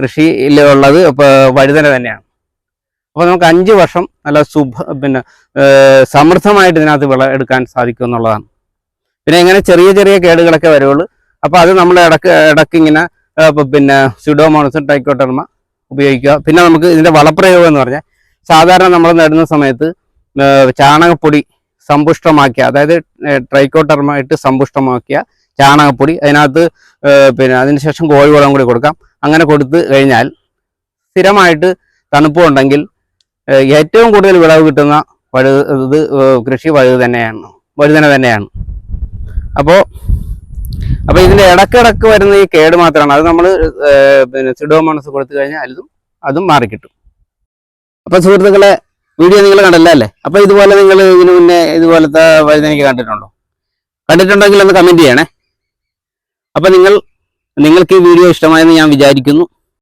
കൃഷിയിലുള്ളത് ഇപ്പോൾ വഴുതന തന്നെയാണ്. അപ്പോൾ നമുക്ക് അഞ്ച് വർഷം നല്ല സുഭ പിന്നെ സമൃദ്ധമായിട്ട് ഇതിനകത്ത് വിള എടുക്കാൻ സാധിക്കും എന്നുള്ളതാണ്. പിന്നെ ഇങ്ങനെ ചെറിയ ചെറിയ കേടുകളൊക്കെ വരുള്ളൂ അപ്പോൾ അത് നമ്മൾ ഇടയ്ക്ക് ഇടയ്ക്ക് ഇങ്ങനെ പിന്നെ സ്യൂഡോമോണസ് ടൈക്കോട്ടർമ ഉപയോഗിക്കുക. പിന്നെ നമുക്ക് ഇതിന്റെ വളപ്രയോഗം എന്ന് പറഞ്ഞാൽ സാധാരണ നമ്മൾ നടുന്ന സമയത്ത് ചാണകപ്പൊടി സമ്പുഷ്ടമാക്കിയ അതായത് ട്രൈക്കോട്ടർമ ഇട്ട് സമ്പുഷ്ടമാക്കിയ ചാണകപ്പൊടി അതിനകത്ത് പിന്നെ അതിനുശേഷം കോഴിവളം കൂടി കൊടുക്കാം. അങ്ങനെ കൊടുത്തു കഴിഞ്ഞാൽ സ്ഥിരമായിട്ട് തണുപ്പ് ഉണ്ടെങ്കിൽ ഏറ്റവും കൂടുതൽ വിളവ് കിട്ടുന്ന വഴു ഇത് കൃഷി വഴുത് തന്നെയാണ് വഴുതന തന്നെയാണ്. അപ്പോൾ അപ്പോൾ ഇതിന്റെ ഇടക്കിടക്ക് വരുന്ന ഈ കേട് മാത്രമാണ്. അത് നമ്മൾ പിന്നെ സിഡോമോണസ് കൊടുത്തു കഴിഞ്ഞാൽ അതും അതും മാറിക്കിട്ടും. അപ്പൊ സുഹൃത്തുക്കളെ വീഡിയോ നിങ്ങൾ കണ്ടല്ലോ അല്ലേ? അപ്പൊ ഇതുപോലെ നിങ്ങൾ ഇതിനു മുന്നേ ഇതുപോലത്തെ വഴുതനയ്ക്ക് കണ്ടിട്ടുണ്ടോ? കണ്ടിട്ടുണ്ടെങ്കിൽ ഒന്ന് കമന്റ് ചെയ്യണേ. അപ്പൊ നിങ്ങൾ നിങ്ങൾക്ക് ഈ വീഡിയോ ഇഷ്ടമായെന്ന് ഞാൻ വിചാരിക്കുന്നു.